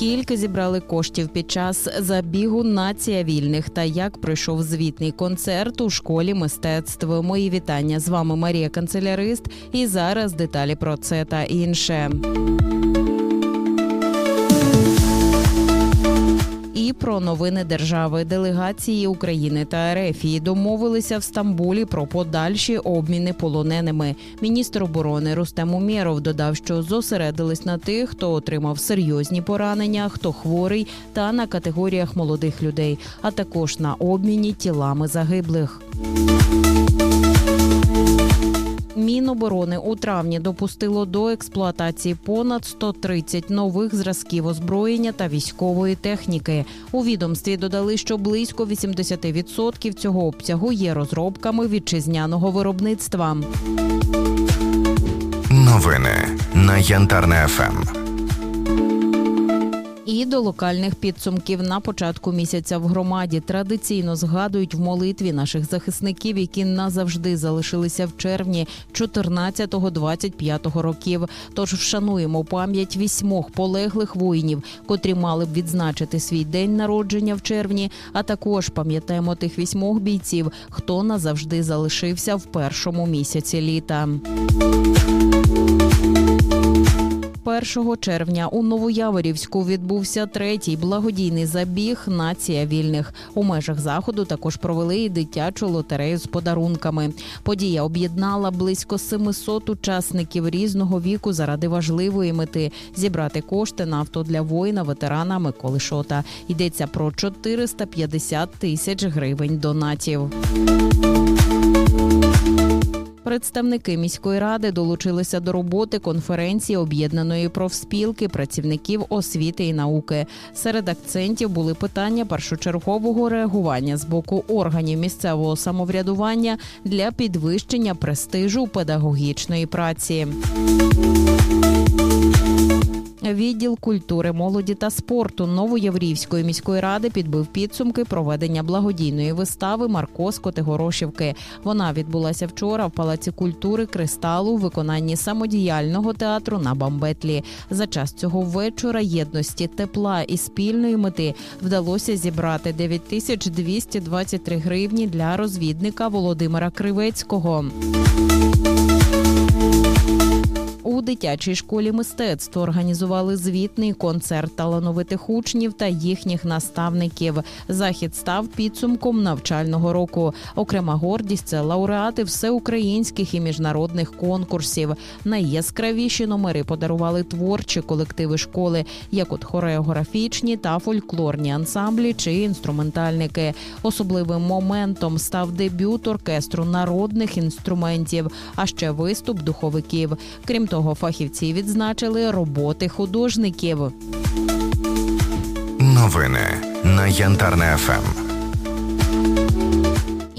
Скільки зібрали коштів під час забігу Нація вільних та як пройшов звітний концерт у школі мистецтв? Мої вітання з вами Марія Канцелярист. І зараз деталі про це та інше. Про новини держави делегації України та Ерефії домовилися в Стамбулі про подальші обміни полоненими. Міністр оборони Рустем Умєров додав, що зосередились на тих, хто отримав серйозні поранення, хто хворий, та на категоріях молодих людей, а також на обміні тілами загиблих. Міноборони у травні допустило до експлуатації понад 130 нових зразків озброєння та військової техніки. У відомстві додали, що близько 80% цього обсягу є розробками вітчизняного виробництва. Новини на Янтарне. ФМ. І до локальних підсумків на початку місяця в громаді традиційно згадують в молитві наших захисників, які назавжди залишилися в червні 14-25 років. Тож вшануємо пам'ять вісьмох полеглих воїнів, котрі мали б відзначити свій день народження в червні. А також пам'ятаємо тих вісьмох бійців, хто назавжди залишився в першому місяці літа. 1 червня у Новояворівську відбувся третій благодійний забіг Нація вільних. У межах заходу також провели і дитячу лотерею з подарунками. Подія об'єднала близько 700 учасників різного віку заради важливої мети зібрати кошти на авто для воїна ветерана Миколи Шота. Йдеться про 450 тисяч гривень донатів. Представники міської ради долучилися до роботи конференції об'єднаної профспілки працівників освіти і науки. Серед акцентів були питання першочергового реагування з боку органів місцевого самоврядування для підвищення престижу педагогічної праці. Відділ культури, молоді та спорту Новоєврівської міської ради підбив підсумки проведення благодійної вистави Марко з Котигорошівки. Вона відбулася вчора в Палаці культури Кристалу у виконанні самодіяльного театру на Бамбетлі. За час цього вечора єдності, тепла і спільної мети вдалося зібрати 9223 гривні для розвідника Володимира Кривецького. Дитячій школі мистецтв організували звітний концерт талановитих учнів та їхніх наставників. Захід став підсумком навчального року. Окрема гордість це лауреати всеукраїнських і міжнародних конкурсів. Найяскравіші номери подарували творчі колективи школи, як от хореографічні та фольклорні ансамблі чи інструментальники. Особливим моментом став дебют оркестру народних інструментів, а ще виступ духовиків. Крім того, фахівці відзначили роботи художників. Новини на Янтарне. ФМ.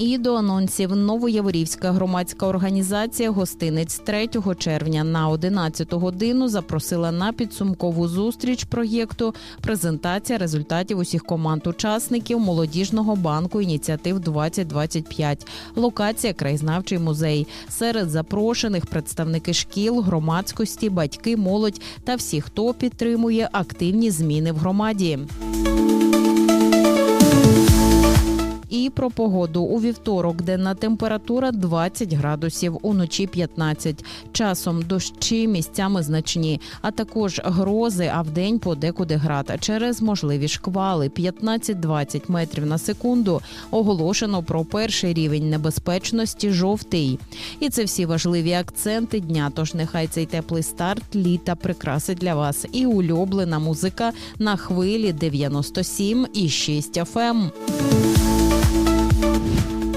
І до анонсів Новояворівська громадська організація гостиниць 3 червня на 11 годину запросила на підсумкову зустріч проєкту презентація результатів усіх команд учасників молодіжного банку ініціатив 2025 Локація краєзнавчий музей. Серед запрошених представники шкіл, громадськості, батьки, молодь та всі, хто підтримує активні зміни в громаді. І про погоду у вівторок, денна температура 20 градусів, уночі 15. Часом дощі місцями значні, а також грози, а вдень подекуди град. Через можливі шквали 15-20 метрів на секунду оголошено про перший рівень небезпечності жовтий. І це всі важливі акценти дня. Тож нехай цей теплий старт літа прикрасить для вас і улюблена музика на хвилі 97 і 6 FM.